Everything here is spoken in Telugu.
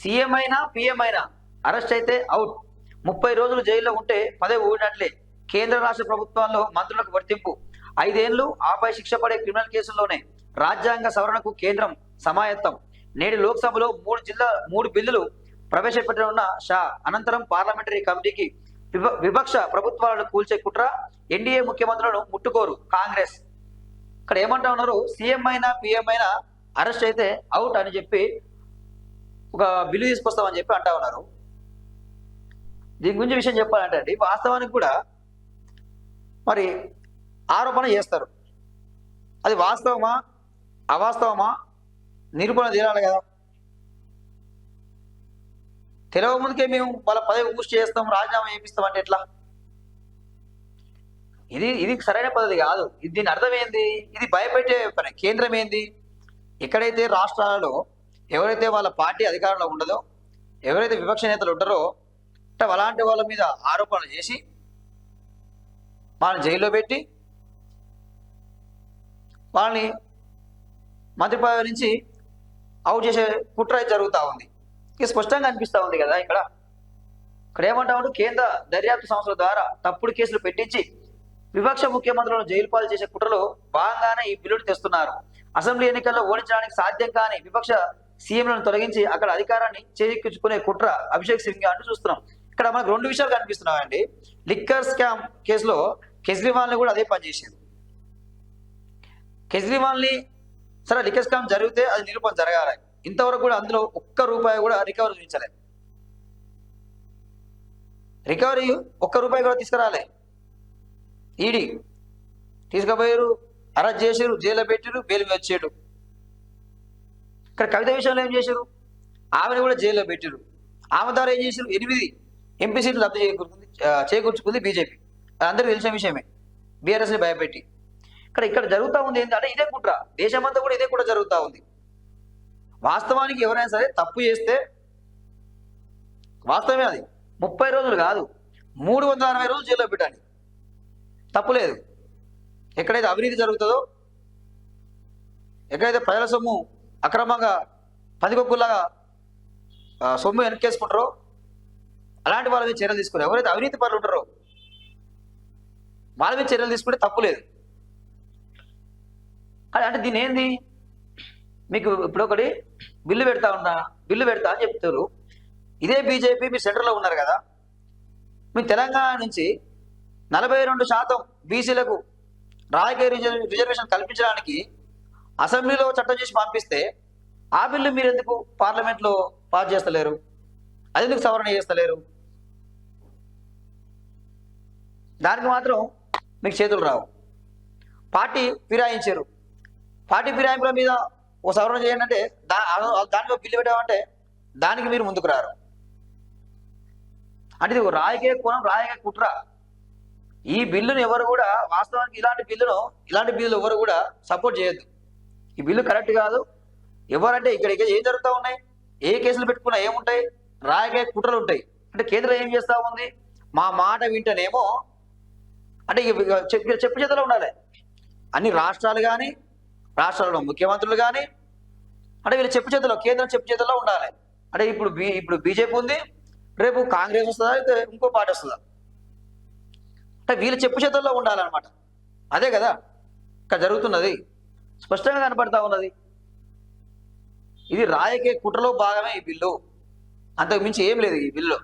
సీఎం అయినా పిఎం అయినా అరెస్ట్ అయితే అవుట్. ముప్పై రోజులు జైల్లో ఉంటే పదవి ఊడినట్లే. కేంద్ర రాష్ట్ర ప్రభుత్వాల్లో మంత్రులకు వర్తింపు. ఐదేళ్ళు ఆపై శిక్ష పడే క్రిమినల్ కేసుల్లోనే రాజ్యాంగ సవరణకు కేంద్రం సమాయత్తం. నేడు లోక్సభలో మూడు జిల్లా మూడు బిల్లులు ప్రవేశపెట్టనున్న షా. అనంతరం పార్లమెంటరీ కమిటీకి విపక్ష ప్రభుత్వాలను కూల్చే కుట్ర ఎన్డీఏ ముఖ్యమంత్రులను ముట్టుకోరు కాంగ్రెస్. ఇక్కడ ఏమంటా ఉన్నారు? సీఎం అయినా పిఎం అయినా అరెస్ట్ అయితే అవుట్ అని చెప్పి ఒక బిల్లు తీసుకొస్తామని చెప్పి అంటా ఉన్నారు. దీని గురించి విషయం చెప్పాలంటే అండి వాస్తవానికి కూడా మరి ఆరోపణ చేస్తారు. అది వాస్తవమా? అవాస్తవమా? నిరూపణ తీరాలి కదా. తెలవముందుకే మేము వాళ్ళ పదవి ఊసి చేస్తాం రాజీనామా చేపిస్తాం అంటే ఎట్లా? ఇది ఇది సరైన పద్ధతి కాదు. ఇది దీని అర్థం ఏంది? ఇది భయపెట్టే పని. కేంద్రం ఏంది? ఎక్కడైతే రాష్ట్రాలలో ఎవరైతే వాళ్ళ పార్టీ అధికారంలో ఉండదో ఎవరైతే విపక్ష నేతలు ఉంటారో అంటే అలాంటి వాళ్ళ మీద ఆరోపణలు చేసి వాళ్ళని జైల్లో పెట్టి వాళ్ళని మంత్రి పదవి నుంచి అవుట్ చేసే కుట్ర అయితే జరుగుతూ ఉంది. ఇది స్పష్టంగా అనిపిస్తూ ఉంది కదా ఇక్కడ. ఇక్కడ ఏమంటాము కేంద్ర దర్యాప్తు సంస్థల ద్వారా తప్పుడు కేసులు పెట్టించి విపక్ష ముఖ్యమంత్రులను జైలు పాలు చేసే కుట్రలో భాగంగానే ఈ బిల్లును తెస్తున్నారు. అసెంబ్లీ ఎన్నికల్లో ఓడించడానికి సాధ్యం కాని విపక్ష సీఎంలను తొలగించి అక్కడ అధికారాన్ని చేజిక్కించుకునే కుట్ర అభిషేక్ సింగ్ అంటూ చూస్తున్నాం. ఇక్కడ మనకు రెండు విషయాలు కనిపిస్తున్నాయండి. లిక్కర్ స్కామ్ కేసులో కేజ్రీవాల్ని కూడా అదే పనిచేసింది కేజ్రీవాల్ని సరే లిక్కర్ స్కామ్ జరిగితే అది నిరూపణ జరగాలి. ఇంతవరకు కూడా అందులో ఒక్క రూపాయి కూడా రికవరీ చూపించలేదు రికవరీ ఒక్క రూపాయి కూడా తీసుకురాలే. ఈడీ తీసుకుపోయారు అరెస్ట్ చేసారు జైల్లో పెట్టారు బెయిల్ వచ్చాడు ఇక్కడ కవిత విషయంలో ఏం చేశారు? ఆమెను కూడా జైల్లో పెట్టారు ఆమె ద్వారా ఏం చేశారు? ఎనిమిది ఎంపీ సీట్లు రద్దు చేకూరుకుంది చేకూర్చుకుంది బీజేపీ. అందరికీ తెలిసిన విషయమే. బీఆర్ఎస్ని భయపెట్టి. ఇక్కడ ఇక్కడ జరుగుతూ ఉంది ఏంటంటే ఇదే కుట్ర. దేశమంతా కూడా ఇదే కూడా జరుగుతూ ఉంది. వాస్తవానికి ఎవరైనా సరే తప్పు చేస్తే వాస్తవమే అది. ముప్పై రోజులు కాదు మూడు వందల అరవై రోజులు జైల్లో పెట్టాలి తప్పులేదు ఎక్కడైతే అవినీతి జరుగుతుందో ఎక్కడైతే ప్రజల సొమ్ము అక్రమంగా పదికొక్కులాగా సొమ్ము వెనక్కేసుకుంటారో అలాంటి వాళ్ళ మీద చర్యలు తీసుకుని ఎవరైతే అవినీతి పనులు ఉంటారో వాళ్ళ మీద చర్యలు తీసుకుంటే తప్పు లేదు. అంటే దీని ఏంది? మీకు ఇప్పుడు ఒకటి బిల్లు పెడతా ఉన్నా బిల్లు పెడతా అని చెప్తారు. ఇదే బీజేపీ మీ సెంటర్లో ఉన్నారు కదా. మీ తెలంగాణ నుంచి నలభై రెండు శాతం బీసీలకు రాజకీయ రిజర్వేషన్ కల్పించడానికి అసెంబ్లీలో చట్టం చేసి పంపిస్తే ఆ బిల్లు మీరు ఎందుకు పార్లమెంట్లో పాస్ చేస్తలేరు? అది ఎందుకు సవరణ చేస్తలేరు? దానికి మాత్రం మీకు చేతులు రావు. పార్టీ ఫిరాయించారు. పార్టీ ఫిరాయింపుల మీద ఓ సవరణ చేయండి అంటే దా అను- దానికి బిల్లు పెట్టామంటే దానికి మీరు ముందుకు రారు. అంటే ఇది రాజకీయ కోణం రాజకీయ కుట్ర. ఈ బిల్లును ఎవరు కూడా వాస్తవానికి ఇలాంటి బిల్లును ఇలాంటి బిల్లులు ఎవరు కూడా సపోర్ట్ చేయొద్దు. ఈ బిల్లు కరెక్ట్ కాదు. ఎవరంటే ఇక్కడ ఏం జరుగుతూ ఉన్నాయి? ఏ కేసులు పెట్టుకున్నా ఏముంటాయి? రాయకాయ కుట్రలు ఉంటాయి. అంటే కేంద్రం ఏం చేస్తా ఉంది? మా మాట వింటేనేమో అంటే ఇక చెప్పు చేతలో ఉండాలి. అన్ని రాష్ట్రాలు కానీ రాష్ట్రాల్లో ముఖ్యమంత్రులు కానీ అంటే వీళ్ళు చెప్పు చేతిలో కేంద్రం చెప్పు చేతిలో ఉండాలి. అంటే ఇప్పుడు బీ ఇప్పుడు బీజేపీ ఉంది. రేపు కాంగ్రెస్ వస్తుందా? అయితే ఇంకో పార్టీ వస్తుందా? అంటే వీళ్ళు చెప్పు చేతుల్లో ఉండాలన్నమాట. అదే కదా? ఇక్కడ జరుగుతున్నది. స్పష్టంగా కనపడతా ఉన్నది. ఇది రాయకే కుట్రలో భాగమే ఈ బిల్లు. అంతకు మించి ఏం లేదు ఈ బిల్లులో